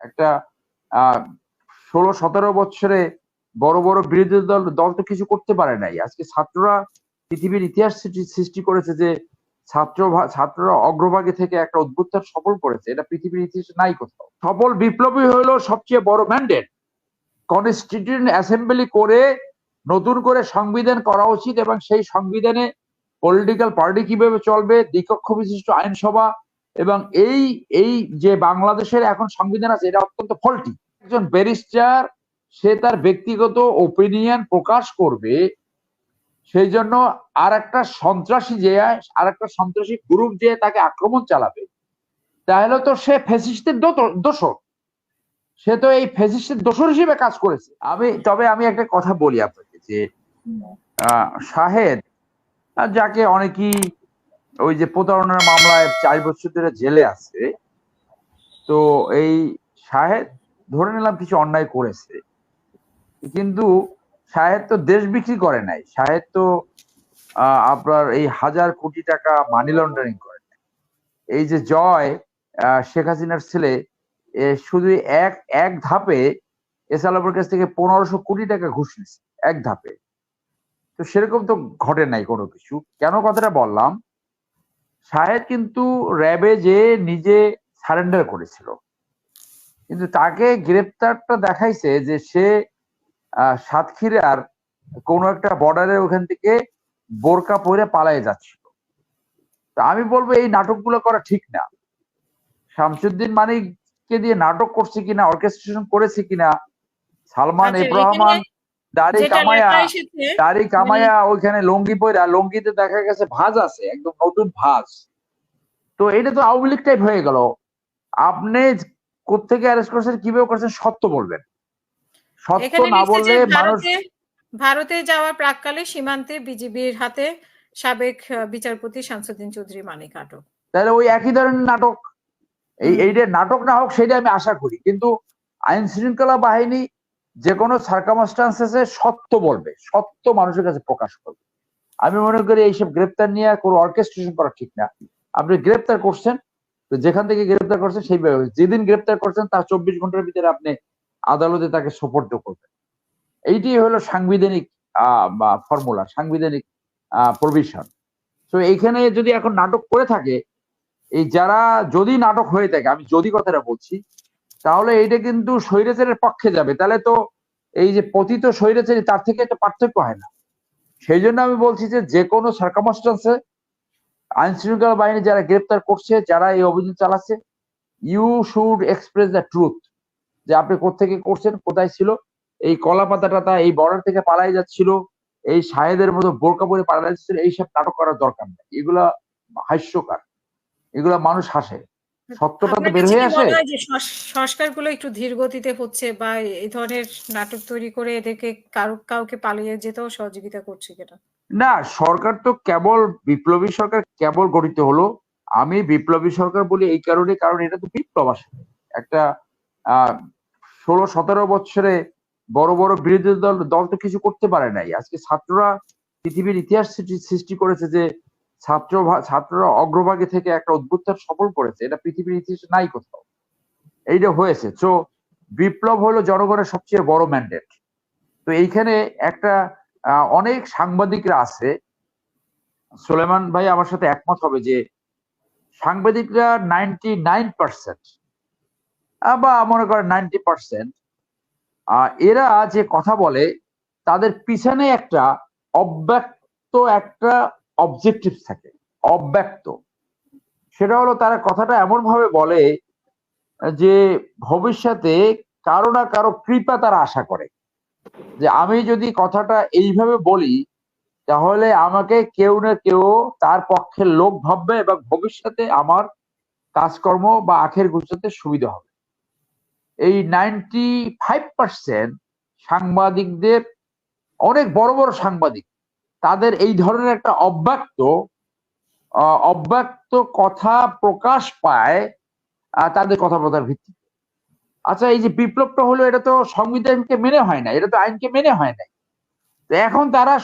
একটা ষোলো, সতেরো বছরে বড় বড় বিরোধী দল দল তো কিছু করতে পারে নাই। আজকে ছাত্ররা পৃথিবীর ইতিহাস সৃষ্টি- করেছে যে ছাত্র ছাত্ররা অগ্রভাগে থেকে একটা উদ্বুত্থান সফল করেছে। এটা পৃথিবীর ইতিহাসে নাই কোথাও। সফল বিপ্লবী হলো সবচেয়ে বড় ম্যান্ডেট। কনস্টিটিউন্ট অ্যাসেম্বলি করে নতুন করে সংবিধান করা উচিত এবং সেই সংবিধানে পলিটিক্যাল পার্টি কীভাবে চলবে দ্বিকক্ষ বিশিষ্ট আইনসভা এবং এই এই যে বাংলাদেশের এখন সংবিধান আছে এটা অত্যন্ত ফল্টি একজন ব্যারিস্টার সে তার ব্যক্তিগত ওপিনিয়ন প্রকাশ করবে সেই জন্য আর একটা সন্ত্রাসী যে আর একটা সন্ত্রাসী গ্রুপ যে তাকে আক্রমণ চালাবে তাহলে তো সে ফেসিস্টের দোষর। সে তো এই ফেসিস্টের দোষর হিসেবে কাজ করেছে। আমি তবে আমি একটা কথা বলি আপনাকে যে আহ, শাহেদ যাকে অনেকেই ওই যে প্রতারণার মামলায় চার বছর ধরে জেলে আছে। তো এই শাহেদ ধরে নিলাম কিছু অন্যায় করেছে। কিন্তু শাহেদ তো দেশ বিক্রি করে নাই। শাহেদ তো আপনার এই হাজার কোটি টাকা মানি লন্ডারিং করে নাই। এই যে জয় শেখ হাসিনার ছেলে শুধু এক এক ধাপে এস কাছ থেকে পনেরোশো কোটি টাকা ঘুষ নিচ্ছে এক ধাপে। তো সেরকম তো ঘটে নাই কোনো কিছু। কেন কথাটা বললাম? শাহেদ কিন্তু র্যাবে যে নিজে সারেন্ডার করেছিল। কিন্তু তাকে গ্রেপ্তারটা দেখাইছে যে সে সাতক্ষীরার কোনো একটা বর্ডারের ওখান থেকে বোরকা পরে পালায়ে যাচ্ছিল। তা আমি বলব এই নাটকগুলো করা ঠিক না। শামসুদ্দিন মানিককে দিয়ে নাটক করছে কিনা অর্কেস্ট্রেশন করেছে কিনা সালমান আচ্ছা, ইব্রাহমান দাড়ি কামায়া দাড়ি কামায়া ওইখানে লঙ্গি পরা লঙ্গিতে দেখা গেছে ভাজ আছে একদম নতুন ভাজ। তো এটা তো আওয়ামী লীগ টাইপ হয়ে গেল। আপনি কোথেকে অ্যারেস্ট করছেন কীভাবে করছেন সত্য বলবেন। সত্য না বললে মানুষ ভারতে যাওয়ার প্রাককালে সীমান্তে বিজিবির হাতে সাবেক বিচারপতি শামসুদ্দিন চৌধুরী মানিক আটক। তাহলে ওই একই ধরনের নাটক। এই। এইটা নাটক না হোক সেটা আমি আশা করি। কিন্তু আইন শৃঙ্খলা বাহিনী যে কোনো সার্কামস্টান্সেসে সত্য বলবে, সত্য মানুষের কাছে প্রকাশ করবে। আমি মনে করি এইসব গ্রেপ্তার নিয়ে কোনো অর্কেস্ট্রেশন করা ঠিক না। আপনি গ্রেপ্তার করছেন, তো যেখান থেকে গ্রেপ্তার করছেন সেইভাবে যেদিন গ্রেপ্তার করছেন, তার চব্বিশ ঘণ্টার ভিতরে আপনি আদালতে তাকে সোপর্দ করবেন। এইটি হলো সাংবিধানিক ফর্মুলা সাংবিধানিক প্রভিশন তো এইখানে যদি এখন নাটক করে থাকে, এই যারা যদি নাটক হয়ে থাকে, আমি যদি কথাটা বলছি তাহলে এইটা কিন্তু স্বৈরাচারের পক্ষে যাবে। তাহলে তো এই যে পতিত স্বৈরাচারী, তার থেকে তো পার্থক্য হয় না। সেই জন্য আমি বলছি যে যে কোনো সার্কামস্টান্সে আইন শৃঙ্খলা বাহিনী যারা গ্রেপ্তার করছে, যারা এই অভিযান চালাচ্ছে you should express the truth যে আপনি কোথেকে করছেন, কোথায় ছিল, এই কলা পাতা টাতা এই বর্ডার থেকে পালাই যাচ্ছিল, এই সাহেদের মতো বোরকা পরে পালাই যাচ্ছিল, এইসব নাটক করার দরকার নেই। এগুলা হাস্যকার। এগুলা মানুষ হাসে। সত্যটা তো বের হয়ে আসে? সংস্কারগুলো একটু ধীর গতিতে হচ্ছে বা এই ধরনের নাটক তৈরি করে এদেরকে কারও কাউকে পালিয়ে যেতেও সহযোগিতা করছে কিনা? না সরকার তো কেবল বিপ্লবী সরকার কেবল গঠিত হলো। আমি বিপ্লবী সরকার বলি এই কারণে কারণ এটা তো বিপ্লব আসলে একটা আহ ষোলো সতেরো বছরে বড় বড় বিরোধী দল দল তো কিছু করতে পারে নাই। আজকে ছাত্ররা পৃথিবীর ইতিহাস সৃষ্টি করেছে যে ছাত্র ছাত্ররা অগ্রভাগে থেকে একটা উদ্বুত্থান সফল করেছে। এটা পৃথিবীর ইতিহাসে নাই কোথাও। এইটা হয়েছে। তো বিপ্লব হলো জনগণের সবচেয়ে বড় ম্যান্ডেট তো এইখানে একটা অনেক সাংবাদিকরা আছে। সুলেমান ভাই আমার সাথে একমত হবে যে, সাংবাদিকরা নাইনটি নাইন পার্সেন্ট বা মনে করেন নাইনটি পার্সেন্ট এরা যে কথা বলে, তাদের পিছনে একটা অব্যক্ত একটা অবজেক্টিভ থাকে, অব্যক্ত। সেটা হলো তারা কথাটা এমন ভাবে বলে যে ভবিষ্যতে কারও না কারও কৃপা তারা আশা করে। যে আমি যদি কথাটা এইভাবে বলি, তাহলে আমাকে কেউ না কেউ তার পক্ষে লোক ভাববে এবং ভবিষ্যতে আমার কাজকর্ম বা আখের গুছাতে সুবিধা হবে। এই নাইনটি ফাইভ পার্সেন্ট সাংবাদিকদের অনেক বড় বড় সাংবাদিক তাদের এই ধরনের একটা অব্যক্ত অব্যক্ত কথা প্রকাশ পায় তাদের কথাবার্তার ভিত্তিতে। আচ্ছা এই যে বিপ্লবটা হলো, এটা তো সংবিধানকে মেনে হয় না, এটা তো আইনকে মেনে হয় নাই। তো এখন তারা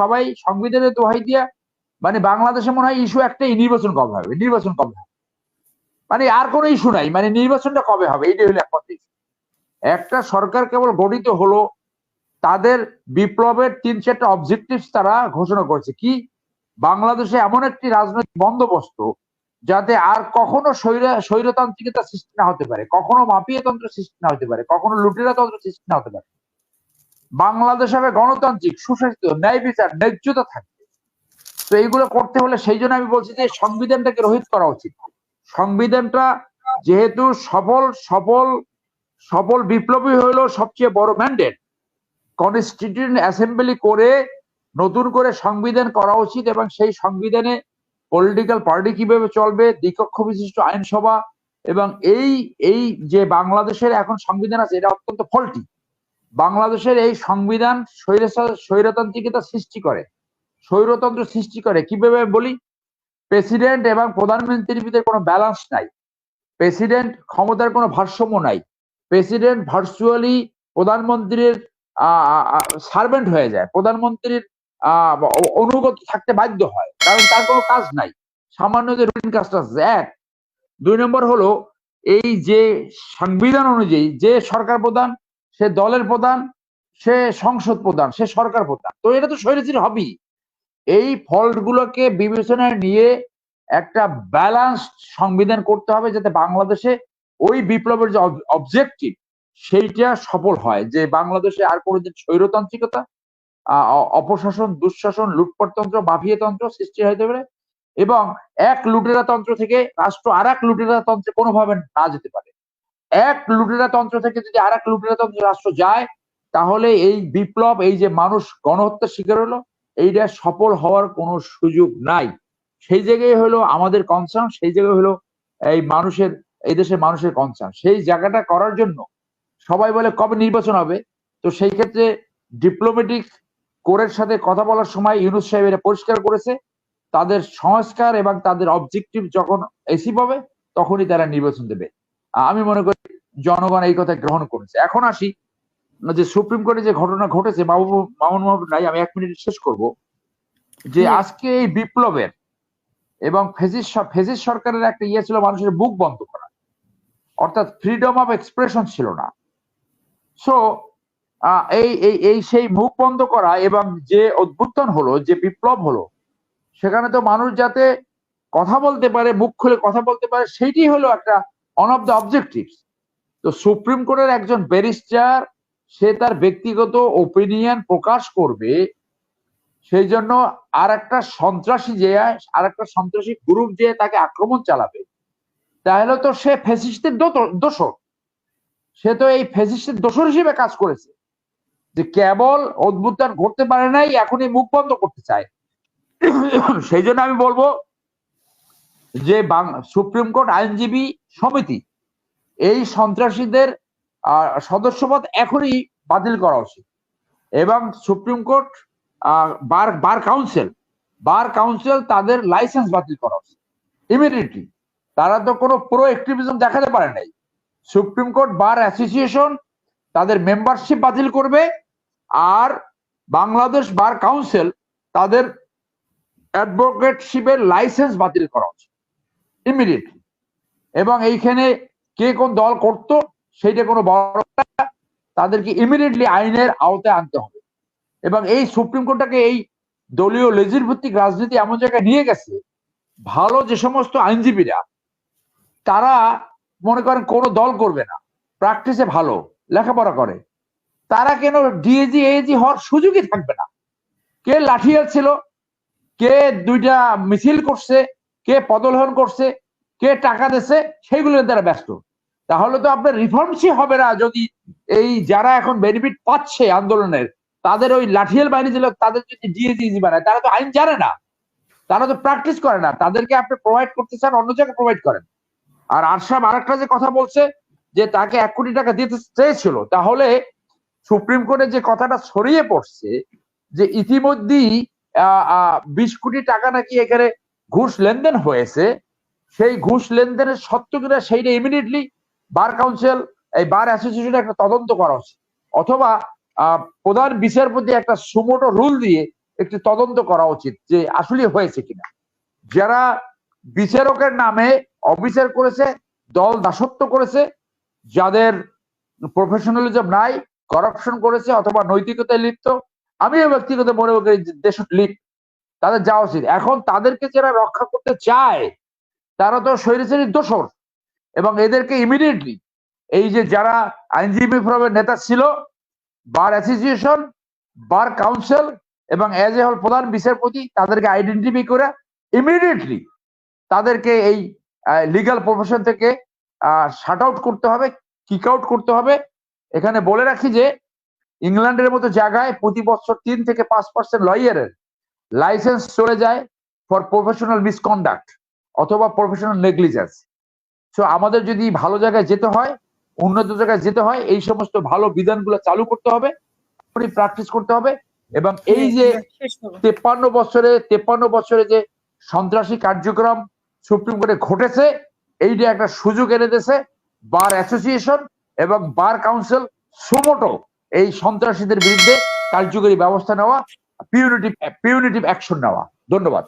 সবাই সংবিধানের দোহাই দিয়া মানে বাংলাদেশে মনে হয় ইস্যু একটাই নির্বাচন কবে হবে? নির্বাচন কবে হবে? মানে আর কোনো ইস্যু নাই মানে নির্বাচনটা কবে হবে? এইটাই হলো একমাত্র একটা সরকার কেবল গঠিত হলো তাদের বিপ্লবের তিন চারটা অবজেক্টিভ তারা ঘোষণা করেছে। কি? বাংলাদেশে এমন একটি রাজনৈতিক বন্দোবস্ত যাতে আর কখনো স্বৈরা, স্বৈরতান্ত্রিকতা সৃষ্টি না হতে পারে, কখনো মাফিয়াতন্ত্র সৃষ্টি না হতে পারে, কখনো লুটেরাতন্ত্র সৃষ্টি না হতে পারে। বাংলাদেশ হবে গণতান্ত্রিক, সুশাসিত, ন্যায় বিচার, ন্যায্যতা থাকবে। তো এইগুলো করতে হলে সেই জন্য আমি বলছি যে সংবিধানটাকে রহিত করা উচিত। সংবিধানটা যেহেতু সফল সফল সফল বিপ্লবী হলো সবচেয়ে বড় ম্যান্ডেট কনস্টিটিউন্ট অ্যাসেম্বলি করে নতুন করে সংবিধান করা উচিত এবং সেই সংবিধানে পলিটিক্যাল পার্টি কীভাবে চলবে দ্বিকক্ষ বিশিষ্ট আইনসভা এবং এই এই যে বাংলাদেশের এখন সংবিধান আছে, এটা অত্যন্ত ফল্টি বাংলাদেশের এই সংবিধান স্বৈরতান্ত্রিকতা সৃষ্টি করে। স্বৈরতন্ত্র সৃষ্টি করে। কীভাবে বলি? প্রেসিডেন্ট এবং প্রধানমন্ত্রীর ভিতরে কোনো ব্যালেন্স নাই। প্রেসিডেন্ট ক্ষমতার কোনো ভারসাম্য নাই। প্রেসিডেন্ট ভার্চুয়ালি প্রধানমন্ত্রীর সার্ভেন্ট হয়ে যায়। প্রধানমন্ত্রীর অনুগত থাকতে বাধ্য হয়। কারণ তার কোনো কাজ নাই। সামান্য যে রুটিন কাজটা এক দুই নম্বর হলো এই যে সংবিধান অনুযায়ী যে সরকার প্রধান, সে দলের প্রধান, সে সংসদ প্রধান, সে সরকার প্রধান। তো এটা তো স্বৈরাচারী হবেই। এই ফল্ট গুলোকে বিবেচনায় নিয়ে একটা ব্যালান্সড সংবিধান করতে হবে যাতে বাংলাদেশে ওই বিপ্লবের যে অবজেক্টিভ সেইটা সফল হয় যে বাংলাদেশে আর কোনোদিন স্বৈরতান্ত্রিকতা অপশাসন, দুঃশাসন, লুটপাটতন্ত্র, মাফিয়াতন্ত্র সৃষ্টি হতে পারে এবং এক লুটেরা তন্ত্র থেকে রাষ্ট্র আর এক লুটেরা তন্ত্রে কোনোভাবে না যেতে পারে। এক লুটেরা তন্ত্র থেকে যদি আর এক লুটেরা তন্ত্র রাষ্ট্র যায়, তাহলে এই বিপ্লব, এই যে মানুষ গণহত্যার শিকার হলো, এইটা সফল হওয়ার কোনো সুযোগ নাই। সেই জায়গায় হলো আমাদের কনসার্ন সেই জায়গায় হলো এই মানুষের, এই দেশের মানুষের কনসার্ন সেই জায়গাটা করার জন্য সবাই বলে কবে নির্বাচন হবে? তো সেই ক্ষেত্রে ডিপ্লোমেটিক কোরের সাথে কথা বলার সময় ইউনুস সাহেব এটা পরিষ্কার করেছে। তাদের সংস্কার এবং তাদের অবজেক্টিভ যখন এসি পাবে তখনই তারা নির্বাচন দেবে। আমি মনে করি জনগণ এই কথা গ্রহণ করেছে। এখন আসি যে সুপ্রিম কোর্টে যে ঘটনা ঘটেছে মাহবুব মামুন মাহবুব নাই আমি এক মিনিট শেষ করব। যে আজকে এই বিপ্লবের এবং ফেজিস ফেসিস সরকারের একটা ইয়ে ছিল মানুষের বুক বন্ধ করা। অর্থাৎ ফ্রিডম অফ এক্সপ্রেশন ছিল না। সো এই এই সেই মুখ বন্ধ করা এবং যে অভ্যুত্থান হলো, যে বিপ্লব হলো, সেখানে তো মানুষ যাতে কথা বলতে পারে, মুখ খুলে কথা বলতে পারে, সেইটি হলো একটা অন অফ দ্য অবজেক্টিভ তো সুপ্রিম কোর্টের একজন ব্যারিস্টার, সে তার ব্যক্তিগত ওপিনিয়ন প্রকাশ করবে, সেই জন্য আর একটা সন্ত্রাসী যে আর একটা সন্ত্রাসী গ্রুপ যে তাকে আক্রমণ চালাবে, তাহলে তো সে ফেসিস্টের দোষর সে তো এই ফেসিস্টের দোষর হিসেবে কাজ করেছে। যে কেবল অদ্ভুতান ঘটতে পারে নাই, এখনই মুখ বন্ধ করতে চায়। সেই জন্য আমি বলব যে সুপ্রিম কোর্ট আইনজীবী সমিতি, এই সন্ত্রাসীদের সদস্যপদ এখনই বাতিল করা উচিত। এবং supreme court bar bar council bar council তাদের লাইসেন্স বাতিল করা উচিত। ইমিডিয়েটলি তারা তো কোনো প্রো অ্যাক্টিভিজম দেখাতে পারে নাই। সুপ্রিম কোর্ট বার অ্যাসোসিয়েশন তাদের মেম্বারশিপ বাতিল করবে আর বাংলাদেশ বার কাউন্সিল তাদের অ্যাডভোকেটশিপের লাইসেন্স বাতিল করা উচিত ইমিডিয়েটলি এবং এইখানে কে কোন দল করত সেইটা কোনো বড় তাদেরকে ইমিডিয়েটলি আইনের আওতায় আনতে হবে। এবং এই সুপ্রিম কোর্টটাকে এই দলীয় লেজির ভিত্তিক রাজনীতি এমন জায়গায় নিয়ে গেছে, ভালো যে সমস্ত আইনজীবীরা, তারা মনে করেন কোনো দল করবে না। প্র্যাকটিসে ভালো, লেখাপড়া করে। তারা কেন ডিএজি এজি হওয়ার সুযোগই থাকবে না। কে লাঠিয়াল ছিল কে দুইটা মিছিল করছে, কে পদলহন করছে, কে টাকা দিচ্ছে সেইগুলো তারা ব্যস্ত। তাহলে তো আপনার রিফর্মসই হবে না যদি এই যারা এখন বেনিফিট পাচ্ছে আন্দোলনের তাদের ওই লাঠিয়াল বাহিনী ছিল তাদের যদি ডিএজি বানায়, তারা তো আইন জানে না। তারা তো প্র্যাকটিস করে না। তাদেরকে আপনি প্রোভাইড করতে চান, অন্য জায়গায় প্রোভাইড করেন। আর আরশাব আরেকটা যে কথা বলছে যে তাকে এক কোটি টাকা দিতে চেয়েছিল, তাহলে সুপ্রিম কোর্টে যে কথাটা ছড়িয়ে পড়ছে যে ইতিমধ্যেই বিশ কোটি টাকা নাকি এখানে ঘুষ লেনদেন হয়েছে, সেই ঘুষ লেনদেনের সত্য কিনা সেইটা ইমিডিয়েটলি বার কাউন্সিল এই বার অ্যাসোসিয়েশন একটা তদন্ত করা উচিত অথবা প্রধান বিচারপতি একটা সুমোটো রুল দিয়ে একটি তদন্ত করা উচিত যে আসলে হয়েছে কিনা। যারা বিচারকের নামে অবিচার করেছে, দল দাসত্ব করেছে, যাদের প্রফেশনালিজম নাই করাপশন করেছে অথবা নৈতিকতায় লিপ্ত। আমিও ব্যক্তিগত মনে করি দেশ লিপ তাদের যাওয়া উচিত। এখন তাদেরকে যারা রক্ষা করতে চায়, তারা তো স্বৈরাচারীর দোষর এবং এদেরকে ইমিডিয়েটলি এই যে যারা আইনজীবী ফোরামের নেতা ছিল, বার অ্যাসোসিয়েশন বার কাউন্সিল এবং এজ এ হল প্রধান বিচারপতি, তাদেরকে আইডেন্টিফাই করে ইমিডিয়েটলি তাদেরকে এই লিগ্যাল প্রফেশন থেকে শার্ট আউট করতে হবে কিক আউট করতে হবে। এখানে বলে রাখি যে ইংল্যান্ডের মতো জায়গায় প্রতি বছর তিন থেকে পাঁচ পার্সেন্ট লয়ারের লাইসেন্স চলে যায় ফর প্রফেশনাল মিসকন্ডাক্ট অথবা প্রফেশনাল নেগলিজেন্স সো আমাদের যদি ভালো জায়গায় যেতে হয় উন্নত জায়গায় যেতে হয় এই সমস্ত ভালো বিধানগুলো চালু করতে হবে প্র্যাকটিস করতে হবে এবং এই যে তেপ্পান্ন বছরে তেপ্পান্ন বছরে যে সন্ত্রাসী কার্যক্রম সুপ্রিম কোর্টে ঘটেছে, এইটা একটা সুযোগ এনে দিয়েছে, বার অ্যাসোসিয়েশন এবং বার কাউন্সিল সুমোটো এই সন্ত্রাসীদের বিরুদ্ধে কার্যকরী ব্যবস্থা নেওয়া পিউনিটিভ পিউনিটিভ অ্যাকশন নেওয়া। ধন্যবাদ।